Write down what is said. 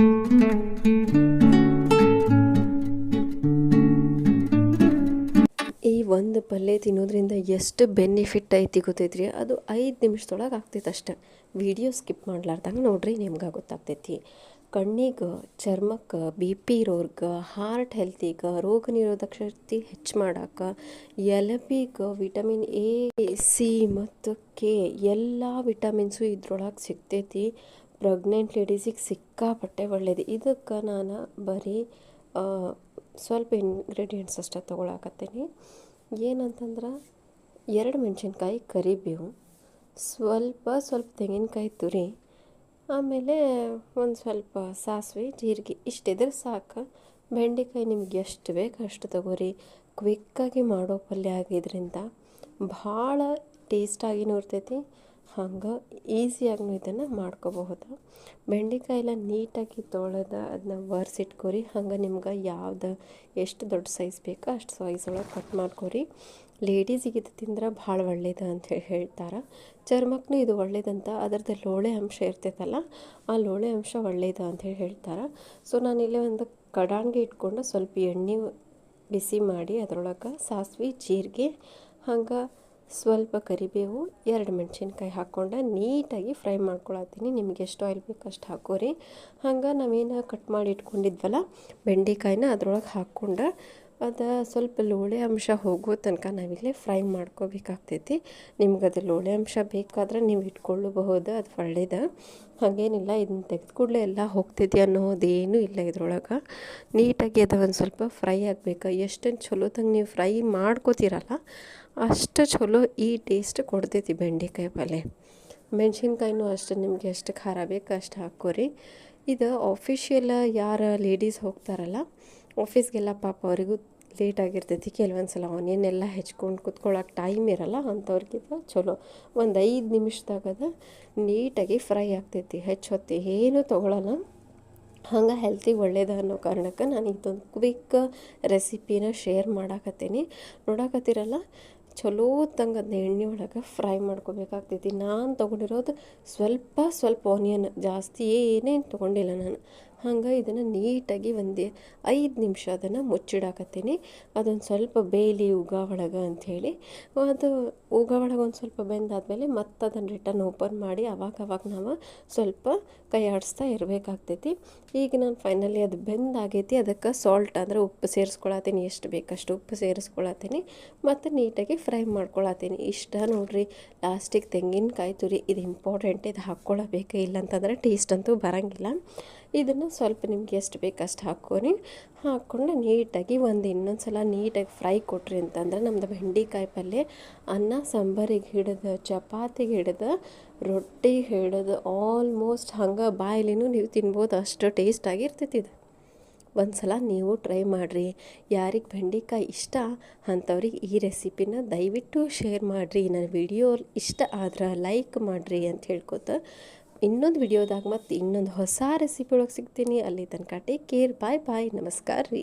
ಈ ಒಂದು ಪಲ್ಯ ತಿನ್ನೋದ್ರಿಂದ ಎಷ್ಟು ಬೆನಿಫಿಟ್ ಐತಿ ಗೊತ್ತೈತ್ರಿ? ಅದು ಐದು ನಿಮಿಷದೊಳಗೆ ಆಗ್ತೈತೆ ಅಷ್ಟೆ. ವಿಡಿಯೋ ಸ್ಕಿಪ್ ಮಾಡ್ಲಾರ್ದಂಗೆ ನೋಡ್ರಿ, ನಿಮ್ಗೆ ಗೊತ್ತಾಗ್ತೈತಿ. ಕಣ್ಣಿಗೆ ಚರ್ಮಕ್ಕೆ ಬಿ ಪಿ ಇರೋರ್ಗೆ ಹಾರ್ಟ್ ಹೆಲ್ತಿಗೆ, ರೋಗ ನಿರೋಧಕ ಶಕ್ತಿ ಹೆಚ್ಚು ಮಾಡಕ್ಕೆ ಎಲಬಿಗೆ ವಿಟಮಿನ್ ಎ, ಸಿ ಮತ್ತು ಕೆ ಎಲ್ಲ ವಿಟಮಿನ್ಸು ಇದ್ರೊಳಗೆ ಸಿಗ್ತೈತಿ. ಪ್ರೆಗ್ನೆಂಟ್ ಲೇಡೀಸಿಗೆ ಸಿಕ್ಕಾಪಟ್ಟೆ ಒಳ್ಳೇದು. ಇದಕ್ಕೆ ನಾನು ಬರೀ ಸ್ವಲ್ಪ ಇಂಗ್ರೀಡಿಯೆಂಟ್ಸ್ ಅಷ್ಟೇ ತೊಗೊಳಕತ್ತೀನಿ. ಏನಂತಂದ್ರೆ, ಎರಡು ಮೆಣಸಿನ್ಕಾಯಿ ಕರಿಬೇವು, ಸ್ವಲ್ಪ ಸ್ವಲ್ಪ ತೆಂಗಿನಕಾಯಿ ತುರಿ, ಆಮೇಲೆ ಒಂದು ಸ್ವಲ್ಪ ಸಾಸಿವೆ, ಜೀರಿಗೆ ಇಷ್ಟಿದ್ರೆ ಸಾಕು. ಬೆಂಡೆಕಾಯಿ ನಿಮ್ಗೆ ಎಷ್ಟು ಬೇಕು ಅಷ್ಟು ತಗೋರಿ. ಕ್ವಿಕ್ಕಾಗಿ ಮಾಡೋ ಪಲ್ಯ ಆಗಿದ್ದರಿಂದ ಭಾಳ ಟೇಸ್ಟಾಗಿನೂ ಇರ್ತೈತಿ. ಹಂಗೆ ಈಸಿಯಾಗೂ ಇದನ್ನು ಮಾಡ್ಕೋಬಹುದು. ಬೆಂಡೆಕಾಯೆಲ್ಲ ನೀಟಾಗಿ ತೊಳೆದ ಅದನ್ನ ಒರೆಸಿಟ್ಕೋರಿ, ಹಂಗೆ ನಿಮ್ಗೆ ಯಾವ್ದು ಎಷ್ಟು ದೊಡ್ಡ ಸೈಜ್ ಬೇಕೋ ಅಷ್ಟು ಸೈಜ್ ಒಳಗೆ ಕಟ್ ಮಾಡ್ಕೊರಿ. ಲೇಡೀಸಿಗೆ ಇದು ತಿಂದ್ರೆ ಭಾಳ ಒಳ್ಳೇದು ಅಂತ ಹೇಳಿ ಹೇಳ್ತಾರೆ. ಚರ್ಮಕ್ಕೂ ಇದು ಒಳ್ಳೇದಂತ, ಅದರದ್ದು ಲೋಳೆ ಅಂಶ ಇರ್ತೈತಲ್ಲ, ಆ ಲೋಳೆ ಅಂಶ ಒಳ್ಳೇದು ಹೇಳಿ ಹೇಳ್ತಾರೆ. ಸೊ ನಾನಿಲ್ಲಿ ಒಂದು ಕಡಾಣಿಗೆ ಇಟ್ಕೊಂಡು ಸ್ವಲ್ಪ ಎಣ್ಣೆ ಬಿಸಿ ಮಾಡಿ ಅದರೊಳಗೆ ಸಾಸಿವೆ, ಜೀರಿಗೆ, ಹಂಗೆ ಸ್ವಲ್ಪ ಕರಿಬೇವು, ಎರಡು ಮೆಣಸಿನ್ಕಾಯಿ ಹಾಕ್ಕೊಂಡು ನೀಟಾಗಿ ಫ್ರೈ ಮಾಡ್ಕೊಳತ್ತೀನಿ. ನಿಮ್ಗೆ ಎಷ್ಟು ಆಯಿಲ್ ಬೇಕು ಅಷ್ಟು ಹಾಕೋರಿ. ಹಂಗೆ ನಾವೇನು ಕಟ್ ಮಾಡಿ ಇಟ್ಕೊಂಡಿದ್ವಲ್ಲ, ಬೆಂಡೆಕಾಯಿನ ಅದ್ರೊಳಗೆ ಹಾಕ್ಕೊಂಡು ಅದು ಸ್ವಲ್ಪ ಲೋಳೆ ಅಂಶ ಹೋಗೋ ತನಕ ನಾವಿಲ್ಲಿ ಫ್ರೈ ಮಾಡ್ಕೋಬೇಕಾಗ್ತೈತಿ. ನಿಮ್ಗೆ ಅದು ಲೋಳೆ ಅಂಶ ಬೇಕಾದ್ರೆ ನೀವು ಇಟ್ಕೊಳ್ಳಬಹುದು, ಅದು ಒಳ್ಳೇದು. ಹಾಗೇನಿಲ್ಲ ಇದನ್ನ ತೆಗೆದು ಕೂಡಲೇ ಎಲ್ಲ ಹೋಗ್ತೈತಿ ಅನ್ನೋದೇನೂ ಇಲ್ಲ ಇದ್ರೊಳಗೆ. ನೀಟಾಗಿ ಅದು ಒಂದು ಸ್ವಲ್ಪ ಫ್ರೈ ಆಗಬೇಕು. ಎಷ್ಟೊಂದು ಚಲೋದಂಗೆ ನೀವು ಫ್ರೈ ಮಾಡ್ಕೋತೀರಲ್ಲ, ಅಷ್ಟು ಚಲೋ ಈ ಟೇಸ್ಟ್ ಕೊಡ್ತೈತಿ ಬೆಂಡೆಕಾಯಿ ಪಲ್ಯ ಮೆಣಸಿನ್ಕಾಯಿನೂ ಅಷ್ಟು ನಿಮಗೆ ಎಷ್ಟು ಖಾರ ಬೇಕು ಅಷ್ಟು ಹಾಕೋರಿ. ಇದು ಆಫಿಷಿಯಲ್ ಯಾರು ಲೇಡೀಸ್ ಹೋಗ್ತಾರಲ್ಲ ಆಫೀಸ್ಗೆಲ್ಲ ಪಾಪ ಅವರಿಗೂ ಲೇಟ್ ಆಗಿರ್ತೈತಿ. ಕೆಲವೊಂದು ಸಲ ಆನಿಯನ್ ಎಲ್ಲ ಹೆಚ್ಕೊಂಡು ಕುತ್ಕೊಳ್ಳೋಕೆ ಟೈಮ್ ಇರಲ್ಲ ಅಂಥವ್ರಿಗಿಂತ ಚಲೋ. ಒಂದು ಐದು ನಿಮಿಷದಾಗದ ನೀಟಾಗಿ ಫ್ರೈ ಆಗ್ತೈತಿ. ಹೆಚ್ಚು ಹೊತ್ತಿ ಏನೂ ತೊಗೊಳಲ್ಲ. ಹಂಗೆ ಹೆಲ್ತಿಗೆ ಒಳ್ಳೇದು ಅನ್ನೋ ಕಾರಣಕ್ಕೆ ನಾನು ಇದೊಂದು ಕ್ವಿಕ್ ರೆಸಿಪಿನ ಶೇರ್ ಮಾಡಾಕತ್ತೀನಿ. ನೋಡಾಕತ್ತೀರಲ್ಲ, ಚಲೋ ತಂಗ ಎಣ್ಣೆ ಒಳಗೆ ಫ್ರೈ ಮಾಡ್ಕೋಬೇಕಾಗ್ತೈತಿ. ನಾನು ತೊಗೊಂಡಿರೋದು ಸ್ವಲ್ಪ ಸ್ವಲ್ಪ ಆನಿಯನ್ ಜಾಸ್ತಿ ಏನೇನು ತೊಗೊಂಡಿಲ್ಲ ನಾನು. ಹಂಗೆ ಇದನ್ನು ನೀಟಾಗಿ ಒಂದು ಐದು ನಿಮಿಷ ಅದನ್ನು ಮುಚ್ಚಿಡಾಕತ್ತೀನಿ. ಅದೊಂದು ಸ್ವಲ್ಪ ಬೇಯಲಿ ಉಗ ಒಳಗೆ ಅಂಥೇಳಿ ಅದು ಉಗ ಒಳಗೆ ಒಂದು ಸ್ವಲ್ಪ ಬೆಂದಾದಮೇಲೆ ಮತ್ತೆ ಅದನ್ನು ರಿಟರ್ನ್ ಓಪನ್ ಮಾಡಿ ಅವಾಗ ಅವಾಗ ನಾವು ಸ್ವಲ್ಪ ಕೈ ಆಡಿಸ್ತಾ ಇರಬೇಕಾಗ್ತೈತಿ. ಈಗ ನಾನು ಫೈನಲಿ ಅದು ಬೆಂದಾಗೈತಿ ಅದಕ್ಕೆ ಸಾಲ್ಟ್ ಅಂದರೆ ಉಪ್ಪು ಸೇರಿಸ್ಕೊಳತ್ತೀನಿ ಎಷ್ಟು ಬೇಕಷ್ಟು ಉಪ್ಪು ಸೇರಿಸ್ಕೊಳತ್ತೀನಿ ಮತ್ತು ನೀಟಾಗಿ ಫ್ರೈ ಮಾಡ್ಕೊಳತ್ತೀನಿ ಇಷ್ಟ ನೋಡ್ರಿ, ಲಾಸ್ಟಿಗೆ ತೆಂಗಿನಕಾಯಿ ತುರಿ, ಇದು ಇಂಪಾರ್ಟೆಂಟ್ ಇದು ಹಾಕ್ಕೊಳ್ಳಬೇಕು ಇಲ್ಲ ಅಂತಂದರೆ ಟೇಸ್ಟ್ ಅಂತೂ ಬರೋಂಗಿಲ್ಲ. ಇದನ್ನು ಸ್ವಲ್ಪ ನಿಮ್ಗೆ ಎಷ್ಟು ಬೇಕು ಅಷ್ಟು ಹಾಕ್ಕೊರಿ. ಹಾಕ್ಕೊಂಡು ನೀಟಾಗಿ ಒಂದು ಇನ್ನೊಂದು ಸಲ ನೀಟಾಗಿ ಫ್ರೈ ಕೊಟ್ರಿ ಅಂತಂದ್ರೆ ನಮ್ದು ಬೆಂಡೆಕಾಯಿ ಪಲ್ಯ, ಅನ್ನ, ಸಾಂಬಾರಿಗೆ ಹಿಡಿದು, ಚಪಾತಿಗೆ ಹಿಡಿದು, ರೊಟ್ಟಿಗೆ ಹಿಡಿದು ಆಲ್ಮೋಸ್ಟ್ ಹಂಗೆ ಬಾಯಲಿನೂ ನೀವು ತಿನ್ಬೋದು, ಅಷ್ಟು ಟೇಸ್ಟಾಗಿ ಇರ್ತೈತಿ ಇದು. ಒಂದು ಸಲ ನೀವು ಟ್ರೈ ಮಾಡಿರಿ. ಯಾರಿಗೆ ಬೆಂಡೆಕಾಯಿ ಇಷ್ಟ ಅಂಥವ್ರಿಗೆ ಈ ರೆಸಿಪಿನ ದಯವಿಟ್ಟು ಶೇರ್ ಮಾಡಿರಿ. ನನ್ನ ವಿಡಿಯೋ ಇಷ್ಟ ಆದ್ರೆ ಲೈಕ್ ಮಾಡಿರಿ ಅಂತ ಹೇಳ್ಕೊತ ಇನ್ನೊಂದು ವಿಡಿಯೋದಾಗ ಮತ್ತು ಇನ್ನೊಂದು ಹೊಸ ರೆಸಿಪಿ ಒಳಗೆ ಸಿಗ್ತೀನಿ. ಅಲ್ಲಿ ತನಕ ಟೇಕ್ ಕೇರ್ ಬಾಯ್ ಬಾಯ್ ನಮಸ್ಕಾರ ರೀ